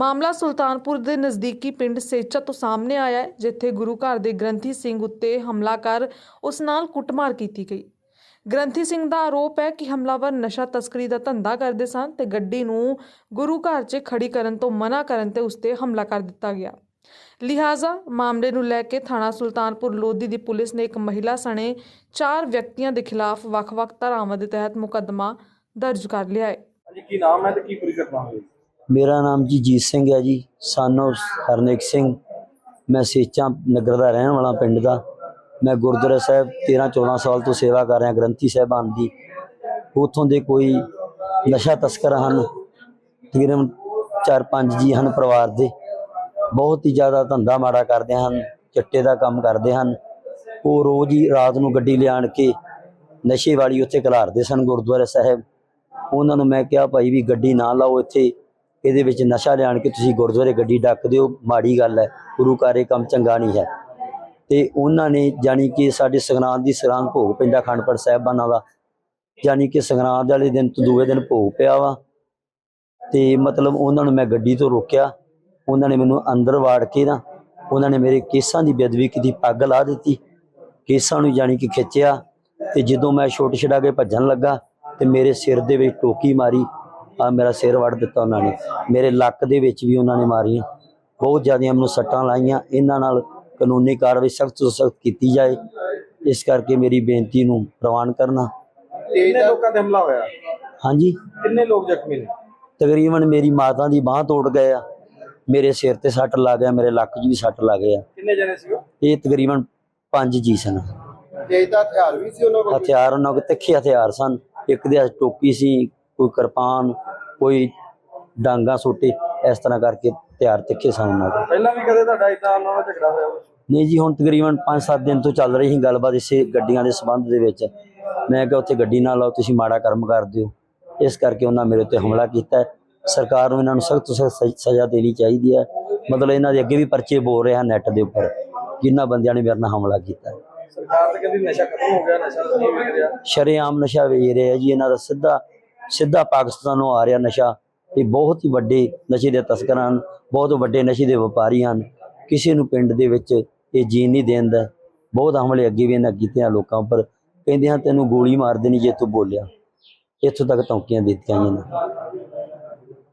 ਮਾਮਲਾ ਸੁਲਤਾਨਪੁਰ ਦੇ ਨਜ਼ਦੀਕੀ ਪਿੰਡ ਸੇਚਾ ਤੋਂ ਸਾਹਮਣੇ ਆਇਆ ਹੈ, ਜਿੱਥੇ ਗੁਰੂ ਘਰ ਦੇ ਗ੍ਰੰਥੀ ਸਿੰਘ ਉੱਤੇ ਹਮਲਾ ਕਰ ਉਸ ਨਾਲ ਕੁੱਟਮਾਰ ਕੀਤੀ ਗਈ। ਗ੍ਰੰਥੀ ਸਿੰਘ ਦਾ ਆਰੋਪ ਹੈ ਕਿ ਹਮਲਾਵਰ ਨਸ਼ਾ ਤਸਕਰੀ ਦਾ ਧੰਦਾ ਕਰਦੇ ਸਨ ਤੇ ਗੱਡੀ ਨੂੰ ਗੁਰੂ ਘਰ 'ਚ ਖੜੀ ਕਰਨ ਤੋਂ ਮਨਾ ਕਰਨ ਤੇ ਉਸ ਤੇ ਹਮਲਾ ਕਰ ਦਿੱਤਾ ਗਿਆ। ਲਿਹਾਜ਼ਾ ਮਾਮਲੇ ਨੂੰ ਲੈ ਕੇ ਥਾਣਾ ਸੁਲਤਾਨਪੁਰ ਲੋਧੀ ਦੀ ਪੁਲਿਸ ਨੇ ਇੱਕ ਮਹਿਲਾ ਸਣੇ ਚਾਰ ਵਿਅਕਤੀਆਂ ਦੇ ਖਿਲਾਫ ਵੱਖ-ਵੱਖ ਧਾਰਾਵਾਂ ਦੇ ਤਹਿਤ ਮੁਕੱਦਮਾ ਦਰਜ ਕਰ ਲਿਆ ਹੈ। ਹਾਂਜੀ, ਕੀ ਨਾਮ ਹੈ ਤੇ ਕੀ ਪੂਰੀ ਘਟਨਾ ਹੋਈ ਮੇਰਾ ਨਾਮ ਜੀ ਜੀਤ ਸਿੰਘ ਹੈ ਜੀ ਸਾਨੋ ਹਰਨੇਕ ਸਿੰਘ। ਮੈਂ ਸੇਚਾਂ ਨਗਰ ਦਾ ਰਹਿਣ ਵਾਲਾ ਪਿੰਡ ਦਾ। ਮੈਂ ਗੁਰਦੁਆਰਾ ਸਾਹਿਬ 13 14 ਸਾਲ ਤੋਂ ਸੇਵਾ ਕਰ ਰਿਹਾ, ਗ੍ਰੰਥੀ ਸਾਹਿਬਾਨ ਦੀ। ਉਥੋਂ ਦੇ ਕੋਈ ਨਸ਼ਾ ਤਸਕਰ ਹਨ, ਤਕਰੀਬਨ 4-5 ਜੀ ਹਨ ਪਰਿਵਾਰ ਦੇ। ਬਹੁਤ ਹੀ ਜ਼ਿਆਦਾ ਧੰਦਾ ਮਾੜਾ ਕਰਦੇ ਹਨ, ਚਿੱਟੇ ਦਾ ਕੰਮ ਕਰਦੇ ਹਨ। ਉਹ ਰੋਜ਼ ਹੀ ਰਾਤ ਨੂੰ ਗੱਡੀ ਲਿਆਣ ਕੇ ਨਸ਼ੇ ਵਾਲੀ ਉੱਥੇ ਘਲਾਰਦੇ ਸਨ ਗੁਰਦੁਆਰਾ ਸਾਹਿਬ। ਉਹਨਾਂ ਨੂੰ ਮੈਂ ਕਿਹਾ, ਭਾਈ ਵੀ ਗੱਡੀ ਨਾ ਲਾਓ ਇੱਥੇ। ਇਹਦੇ ਵਿੱਚ ਨਸ਼ਾ ਲਿਆਣ ਕੇ ਤੁਸੀਂ ਗੁਰਦੁਆਰੇ ਗੱਡੀ ਡੱਕ ਦਿਓ, ਮਾੜੀ ਗੱਲ ਹੈ, ਗੁਰੂ ਘਰ ਇਹ ਕੰਮ ਚੰਗਾ ਨਹੀਂ ਹੈ। ਤੇ ਉਹਨਾਂ ਨੇ ਜਾਣੀ ਕਿ ਸਾਡੇ ਸੰਗਰਾਂਦ ਦੀ ਸੰਗਰਾਂਦ ਭੋਗ ਪੈਂਦਾ ਖੰਡਪੜ ਸਾਹਿਬਾਨਾਂ ਦਾ, ਜਾਣੀ ਕਿ ਸੰਗਰਾਂਦ ਵਾਲੇ ਦਿਨ ਤੋਂ ਦੂਏ ਦਿਨ ਭੋਗ ਪਿਆ ਵਾ। ਤੇ ਮਤਲਬ ਉਹਨਾਂ ਨੂੰ ਮੈਂ ਗੱਡੀ ਤੋਂ ਰੋਕਿਆ, ਉਹਨਾਂ ਨੇ ਮੈਨੂੰ ਅੰਦਰ ਵਾੜ ਕੇ ਨਾ, ਉਹਨਾਂ ਨੇ ਮੇਰੇ ਕੇਸਾਂ ਦੀ ਬੇਅਦਬੀ ਕੀਤੀ, ਪੱਗ ਲਾ ਦਿੱਤੀ, ਕੇਸਾਂ ਨੂੰ ਜਾਣੀ ਕਿ ਖਿੱਚਿਆ। ਤੇ ਜਦੋਂ ਮੈਂ ਛੁੱਟ ਛਡਾ ਕੇ ਭੱਜਣ ਲੱਗਾ ਤੇ ਮੇਰੇ ਸਿਰ ਦੇ ਵਿੱਚ ਟੋਕੀ ਮਾਰੀ ਆ ਮੇਰਾ ਸਿਰ ਵੜ ਦਿੱਤਾ ਉਹਨਾਂ ਨੇ। ਮੇਰੇ ਲੱਕ ਦੇ ਵਿੱਚ ਵੀ ਉਹਨਾਂ ਨੇ ਮਾਰੀਆਂ। ਬਹੁਤ ਜ਼ਿਆਦੀਆਂ ਮੈਨੂੰ ਸੱਟਾਂ ਲਾਈਆਂ। ਇਹਨਾਂ ਨਾਲ ਕਾਨੂੰਨੀ ਕਾਰਵਾਈ ਸਖਤ ਤੋਂ ਸਖਤ ਕੀਤੀ ਜਾਏ। ਇਸ ਕਰਕੇ ਮੇਰੀ ਬੇਨਤੀ ਨੂੰ ਪ੍ਰਵਾਨ ਕਰਨਾ। ਕਿੰਨੇ ਲੋਕਾਂ ਤੇ ਹਮਲਾ ਹੋਇਆ? ਹਾਂਜੀ। ਕਿੰਨੇ ਲੋਕ ਜ਼ਖਮੀ ਨੇ? ਤਕਰੀਬਨ ਮੇਰੀ ਮਾਤਾ ਦੀ ਬਾਹ ਤੋੜ ਗਏ ਆ। ਮੇਰੇ ਸਿਰ ਤੇ ਸੱਟ ਲੱਗ ਗਿਆ। ਮੇਰੇ ਲੱਕ 'ਚ ਵੀ ਸੱਟ ਲੱਗ ਗਿਆ। ਕਿੰਨੇ ਜਣੇ ਸੀ ਉਹ? ਇਹ ਤਕਰੀਬਨ ਪੰਜ ਜੀ ਸਨ। ਤੇਜ਼ ਦਾ ਹਥਿਆਰ ਵੀ ਸੀ ਉਹਨਾਂ ਕੋਲ? ਹਥਿਆਰ ਉਹਨਾਂ ਕੋਲ ਤਿੱਖੇ ਹਥਿਆਰ ਸਨ। ਇੱਕ ਦੇ ਹੱਥ ਟੋਪੀ ਸੀ ਕੋਈ ਕਿਰਪਾਨ ਕੋਈ ਡਾਂਗਾ ਸੋਟੇ ਇਸ ਤਰ੍ਹਾਂ ਕਰਕੇ ਹਥਿਆਰ ਤਿੱਖੇ ਸਨ ਪਹਿਲਾਂ ਵੀ ਕਦੇ ਤੁਹਾਡਾ ਇਦਾਂ ਉਹਨਾਂ ਨਾਲ ਝਗੜਾ ਹੋਇਆ? ਨਹੀਂ ਜੀ ਹੁਣ ਤਕਰੀਬਨ 5-7 ਦਿਨ ਤੋਂ ਚੱਲ ਰਹੀ ਸੀ ਗੱਲਬਾਤ ਇਸੇ ਗੱਡੀਆਂ ਦੇ ਸੰਬੰਧ ਦੇ ਵਿੱਚ। ਮੈਂ ਕਿਹਾ ਉੱਥੇ ਗੱਡੀ ਨਾ ਲਾਓ ਤੁਸੀਂ ਮਾੜਾ ਕਰਮ ਕਰ ਦਿਓ। ਇਸ ਕਰਕੇ ਉਹਨਾਂ ਮੇਰੇ ਉੱਤੇ ਹਮਲਾ ਕੀਤਾ। ਸਰਕਾਰ ਨੂੰ ਇਹਨਾਂ ਨੂੰ ਸਖਤ ਤੋਂ ਸਖਤ ਸਜ਼ਾ ਦੇਣੀ ਚਾਹੀਦੀ ਹੈ। ਮਤਲਬ ਇਹਨਾਂ ਦੇ ਅੱਗੇ ਵੀ ਪਰਚੇ ਬੋਲ ਰਹੇ ਹਨ ਨੈੱਟ ਦੇ ਉੱਪਰ ਜਿਨ੍ਹਾਂ ਬੰਦਿਆਂ ਨੇ ਮੇਰੇ ਨਾਲ ਹਮਲਾ ਕੀਤਾ। ਸਰਕਾਰ ਤੇ ਕਹਿੰਦੀ ਨਸ਼ਾ ਖਤਮ ਹੋ ਗਿਆ ਨਸ਼ਾ ਨਹੀਂ ਵਿਕ ਰਿਹਾ ਸ਼ਰੇਆਮ ਨਸ਼ਾ ਵੇਚ ਰਹੇ ਜੀ ਇਹਨਾਂ ਦਾ ਸਿੱਧਾ ਸਿੱਧਾ ਪਾਕਿਸਤਾਨੋਂ ਆ ਰਿਹਾ ਨਸ਼ਾ ਇਹ ਬਹੁਤ ਹੀ ਵੱਡੇ ਨਸ਼ੇ ਦੇ ਤਸਕਰਾਂ ਹਨ, ਬਹੁਤ ਵੱਡੇ ਨਸ਼ੇ ਦੇ ਵਪਾਰੀ ਹਨ। ਕਿਸੇ ਨੂੰ ਪਿੰਡ ਦੇ ਵਿੱਚ ਇਹ ਜੀਣ ਨਹੀਂ ਦੇਂਦਾ ਬਹੁਤ ਹਮਲੇ ਅੱਗੇ ਵੀ ਇਹਨਾਂ ਕੀਤੇ ਆ ਲੋਕਾਂ ਉੱਪਰ। ਕਹਿੰਦੇ ਹਨ, ਤੈਨੂੰ ਗੋਲੀ ਮਾਰ ਦੇਣੀ ਜੇ ਤੂੰ ਬੋਲਿਆ। ਇੱਥੋਂ ਤੱਕ ਧਮਕੀਆਂ ਦਿੱਤੀਆਂ ਇਹਨਾਂ